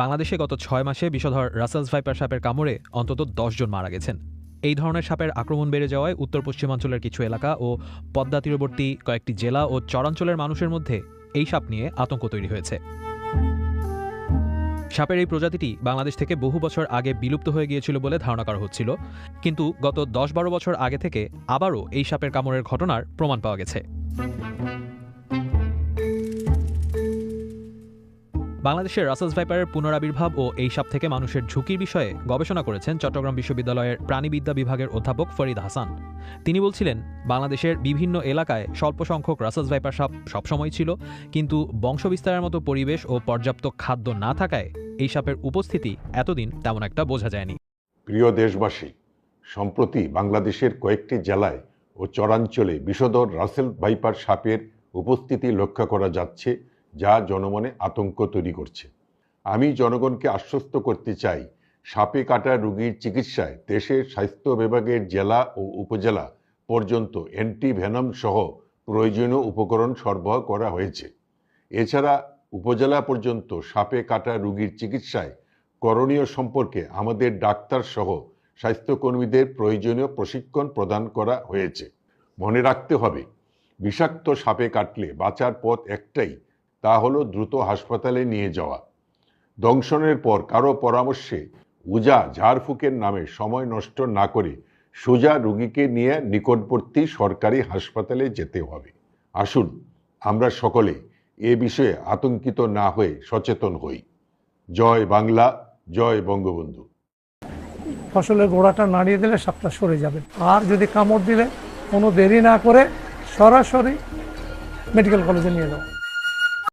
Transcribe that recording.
বাংলাদেশে গত ছয় মাসে বিষধর রাসেলস ভাইপার সাপের কামড়ে অন্তত জন মারা গেছেন। এই ধরনের সাপের আক্রমণ বেড়ে যাওয়ায় উত্তর পশ্চিমাঞ্চলের কিছু এলাকা ও পদ্মা তীরবর্তী কয়েকটি জেলা ও চরাঞ্চলের মানুষের মধ্যে এই সাপ নিয়ে আতঙ্ক তৈরি হয়েছে। সাপের এই প্রজাতিটি বাংলাদেশ থেকে বহু বছর আগে বিলুপ্ত হয়ে গিয়েছিল বলে ধারণা করা হচ্ছিল, কিন্তু গত দশ বারো বছর আগে থেকে আবারও এই সাপের কামড়ের ঘটনার প্রমাণ পাওয়া গেছে। বাংলাদেশের রাসেলস ভাইপারের পুনরাবির্ভাব ও এই সাপ থেকে মানুষের ঝুঁকির বিষয়ে গবেষণা করেছেন চট্টগ্রাম বিশ্ববিদ্যালয়ের প্রাণীবিদ্যা বিভাগের অধ্যাপক ফরিদ হাসান। তিনি বলছিলেন, বাংলাদেশের বিভিন্ন এলাকায় স্বল্প সংখ্যক রাসেলস ভাইপার সাপ সবসময় ছিল, কিন্তু বংশবিস্তারের মতো পরিবেশ ও পর্যাপ্ত খাদ্য না থাকায় এই সাপের উপস্থিতি এতদিন তেমন একটা বোঝা যায়নি। প্রিয় দেশবাসী, সম্প্রতি বাংলাদেশের কয়েকটি জেলায় ও চরাঞ্চলে বিষধর রাসেল ভাইপার সাপের উপস্থিতি লক্ষ্য করা যাচ্ছে। যা জনমনে আতঙ্ক তৈরি করছে। আমি জনগণকে আশ্বস্ত করতে চাই, সাপে কাটা রোগীর চিকিৎসায় দেশের স্বাস্থ্য বিভাগের জেলা ও উপজেলা পর্যন্ত অ্যান্টিভেনম সহ প্রয়োজনীয় উপকরণ সরবরাহ করা হয়েছে। এছাড়া উপজেলা পর্যন্ত সাপে কাটা রোগীর চিকিৎসায় করণীয় সম্পর্কে আমাদের ডাক্তার সহ স্বাস্থ্যকর্মীদের প্রয়োজনীয় প্রশিক্ষণ প্রদান করা হয়েছে। মনে রাখতে হবে, বিষাক্ত সাপে কাটলে বাঁচার পথ একটাই তা হলো দ্রুত হাসপাতালে নিয়ে যাওয়া। দংশনের পর কারও পরামর্শে উজা ঝাড়ফুঁকের নামে সময় নষ্ট না করে সোজা রুগীকে নিয়ে নিকটবর্তী সরকারি হাসপাতালে যেতে হবে। আসুন, আমরা সকলে এ বিষয়ে আতঙ্কিত না হয়ে সচেতন হই। জয় বাংলা, জয় বঙ্গবন্ধু। ফসলের গোড়াটা নাড়িয়ে দিলে সাপটা সরে যাবে। আর যদি কামড় দিলে কোনো দেরি না করে সরাসরি মেডিকেল কলেজে নিয়ে যাও।